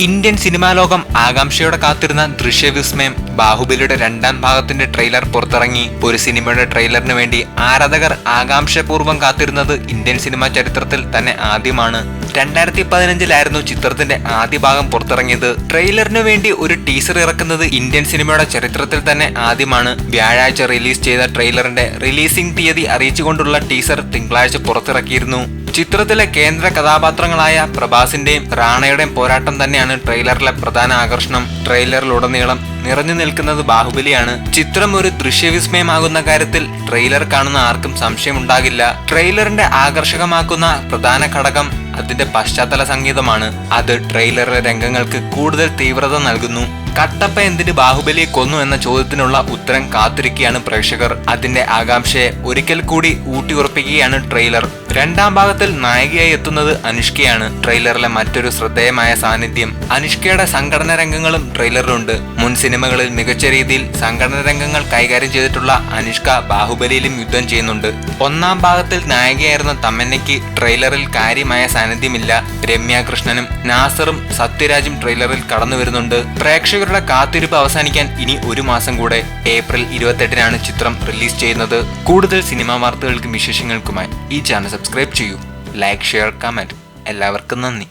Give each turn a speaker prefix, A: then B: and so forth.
A: Indian cinema ലോകം ആകാംക്ഷയോടെ കാത്തിരുന്ന ദൃശ്യവിസ്മയം ബാഹുബലിയുടെ രണ്ടാം ഭാഗത്തിന്റെ ട്രെയിലർ പുറത്തിറങ്ങി. ഒരു സിനിമയുടെ ട്രെയിലറിന് വേണ്ടി ആരാധകർ ആകാംക്ഷപൂർവം കാത്തിരുന്നത് ഇന്ത്യൻ സിനിമാ ചരിത്രത്തിൽ തന്നെ ആദ്യമാണ്. രണ്ടായിരത്തി പതിനഞ്ചിലായിരുന്നു ചിത്രത്തിന്റെ ആദ്യ ഭാഗം പുറത്തിറങ്ങിയത്. ട്രെയിലറിനു വേണ്ടി ഒരു ടീസർ ഇറക്കുന്നത് ഇന്ത്യൻ സിനിമയുടെ ചരിത്രത്തിൽ തന്നെ ആദ്യമാണ്. വ്യാഴാഴ്ച റിലീസ് ചെയ്ത ട്രെയിലറിന്റെ റിലീസിംഗ് തീയതി അറിയിച്ചുകൊണ്ടുള്ള ടീസർ തിങ്കളാഴ്ച പുറത്തിറക്കിയിരുന്നു. ചിത്രത്തിലെ കേന്ദ്ര കഥാപാത്രങ്ങളായ പ്രഭാസിന്റെയും റാണയുടെയും പോരാട്ടം തന്നെയാണ് ട്രെയിലറിലെ പ്രധാന ആകർഷണം. ട്രെയിലറിലുടനീളം നിറഞ്ഞു നിൽക്കുന്നത് ബാഹുബലിയാണ്. ചിത്രം ഒരു ദൃശ്യവിസ്മയമാകുന്ന കാര്യത്തിൽ ട്രെയിലർ കാണുന്ന ആർക്കും സംശയമുണ്ടാകില്ല. ട്രെയിലറിന്റെ ആകർഷകമാക്കുന്ന പ്രധാന ഘടകം അതിന്റെ പശ്ചാത്തല സംഗീതമാണ്. അത് ട്രെയിലറിലെ രംഗങ്ങൾക്ക് കൂടുതൽ തീവ്രത നൽകുന്നു. കട്ടപ്പ എന്തിന് ബാഹുബലിയെ കൊന്നു എന്ന ചോദ്യത്തിനുള്ള ഉത്തരം കാത്തിരിക്കുകയാണ് പ്രേക്ഷകർ. അതിന്റെ ആകാംക്ഷയെ ഒരിക്കൽ കൂടി ഊട്ടിയുറപ്പിക്കുകയാണ് ട്രെയിലർ. രണ്ടാം ഭാഗത്തിൽ നായികയായി എത്തുന്നത് അനുഷ്കയാണ്. ട്രെയിലറിലെ മറ്റൊരു ശ്രദ്ധേയമായ സാന്നിധ്യം. അനുഷ്കയുടെ സംഘടന രംഗങ്ങളും ട്രെയിലറിലുണ്ട്. മുൻ സിനിമകളിൽ മികച്ച രീതിയിൽ സംഘടന രംഗങ്ങൾ കൈകാര്യം ചെയ്തിട്ടുള്ള അനുഷ്ക ബാഹുബലിയിലും യുദ്ധം ചെയ്യുന്നുണ്ട്. ഒന്നാം ഭാഗത്തിൽ നായികയായിരുന്ന തമ്മന്നയ്ക്ക് ട്രെയിലറിൽ കാര്യമായ സാന്നിധ്യമില്ല. രമ്യ കൃഷ്ണനും നാസറും സത്യരാജും ട്രെയിലറിൽ കടന്നു വരുന്നുണ്ട്. പ്രേക്ഷകരുടെ കാത്തിരിപ്പ് അവസാനിക്കാൻ ഇനി ഒരു മാസം കൂടെ. ഏപ്രിൽ ഇരുപത്തെട്ടിനാണ് ചിത്രം റിലീസ് ചെയ്യുന്നത്. കൂടുതൽ സിനിമാ വാർത്തകൾക്കും വിശേഷങ്ങൾക്കുമായി ഈ ചാനൽ സബ്സ്ക്രൈബ് ചെയ്യൂ. ലൈക്ക് ഷെയർ കമന്റ് എല്ലാവർക്കും നന്ദി.